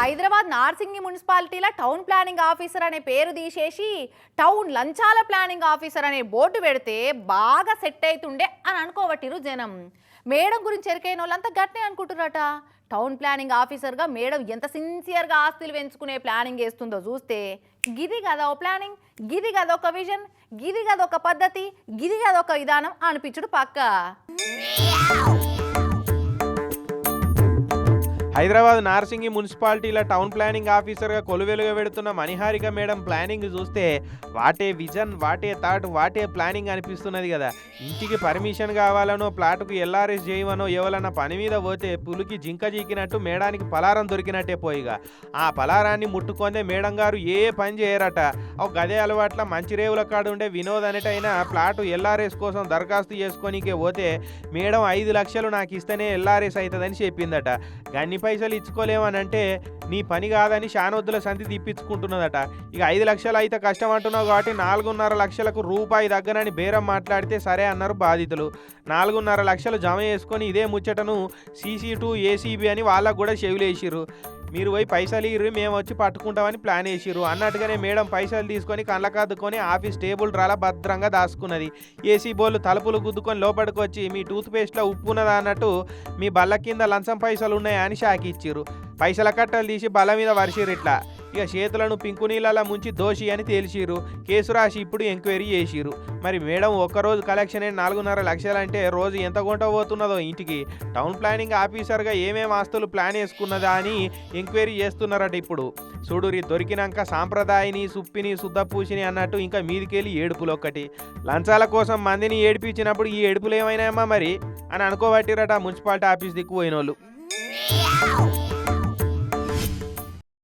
హైదరాబాద్ నార్సింగి మున్సిపాలిటీలో town planning officer అనే పేరు తీసేసి టౌన్ లంచాల ప్లానింగ్ ఆఫీసర్ అనే బోర్డు పెడితే బాగా సెట్ అవుతుండే అని అనుకోవట్టిరు జనం. మేడం గురించి ఎరికైన వాళ్ళంతా గట్నే అనుకుంటున్నారట. టౌన్ ప్లానింగ్ ఆఫీసర్గా మేడం ఎంత సిన్సియర్గా ఆస్తులు పెంచుకునే ప్లానింగ్ చేస్తుందో చూస్తే గిది కదా ఓ ప్లానింగ్ గిది కదా ఒక విజన్ గిది కదా ఒక పద్ధతి గిది కదా ఒక విధానం అనిపించుడు పక్క. హైదరాబాద్ నార్సింగి మున్సిపాలిటీల టౌన్ ప్లానింగ్ ఆఫీసర్గా కొలువెలుగా పెడుతున్న మణిహారిక మేడం ప్లానింగ్ చూస్తే what a vision what a thought what a planning అనిపిస్తున్నది కదా. ఇంటికి పర్మిషన్ కావాలనో ప్లాట్కు ఎల్ఆర్ఎస్ చేయమనో ఎవరన్నా పని మీద పోతే పులికి జింక జీకినట్టు మేడానికి పలారం దొరికినట్టే పోయిగా. ఆ పలారాన్ని ముట్టుకొందే మేడం గారు ఏ పని చేయరట. ఓ గదే అలవాట్ల మంచి రేవుల కాడ ఉండే వినోద్ అనేటైనా ప్లాటు ఎల్ఆర్ఎస్ కోసం దరఖాస్తు చేసుకోనికే పోతే మేడం ఐదు లక్షలు నాకు ఇస్తేనే ఎల్ఆర్ఎస్ అవుతుందని చెప్పిందట. గన్ని పైసలు ఇచ్చుకోలేమనంటే నీ పని కాదని శానొద్దుల సంతి తిప్పించుకుంటున్నదట. ఇక ఐదు లక్షలు అయితే కష్టం అంటున్నావు కాబట్టి నాలుగున్నర లక్షలకు రూపాయి దగ్గరని బేరం మాట్లాడితే సరే అన్నారు బాధితులు. నాలుగున్నర లక్షలు జమ చేసుకొని ఇదే ముచ్చటను సీసీ టూ ఏసీబీ అని వాళ్ళకు కూడా చెవిలేసిరు మీరు పోయి పైసలు ఇర్రు మేము వచ్చి పట్టుకుంటామని ప్లాన్ వేసిర్రు అన్నట్టుగానే మేడం పైసలు తీసుకొని కళ్ళకద్దుకొని ఆఫీస్ టేబుల్ రాలా భద్రంగా దాచుకున్నది. ఏసీ బోర్లు తలుపులు గుద్దుకొని లోపలికి వచ్చి మీ టూత్ పేస్ట్లో ఉప్పు ఉన్నదా అన్నట్టు మీ బల్ల కింద లంచం పైసలు ఉన్నాయా అని షాకి ఇచ్చిర్రు. పైసల కట్టలు తీసి బల్ల మీద వరిసిర్రు ఇట్లా. ఇక చేతులను పింకు నీళ్ళలా ముంచి దోషి అని తేల్చిర్రు. కేసు రాసి ఇప్పుడు ఎంక్వైరీ చేసిరు మరి మేడం ఒక్కరోజు కలెక్షన్ ఏంటి నాలుగున్నర లక్షలంటే రోజు ఎంత కొంట పోతున్నదో ఇంటికి? టౌన్ ప్లానింగ్ ఆఫీసర్గా ఏమేం ఆస్తులు ప్లాన్ వేసుకున్నదా అని ఎంక్వైరీ చేస్తున్నారట ఇప్పుడు. చూడురి దొరికినాక సాంప్రదాయని సుప్పిని శుద్ధపూసిని అన్నట్టు ఇంకా మీదికెళ్ళి ఏడుపులు ఒక్కటి లంచాల కోసం మందిని ఏడిపించినప్పుడు ఈ ఏడుపులు ఏమైనాయమ్మా మరి? అని అనుకోబట్టిరట మున్సిపాలిటీ ఆఫీస్ దిక్కు పోయిన వాళ్ళు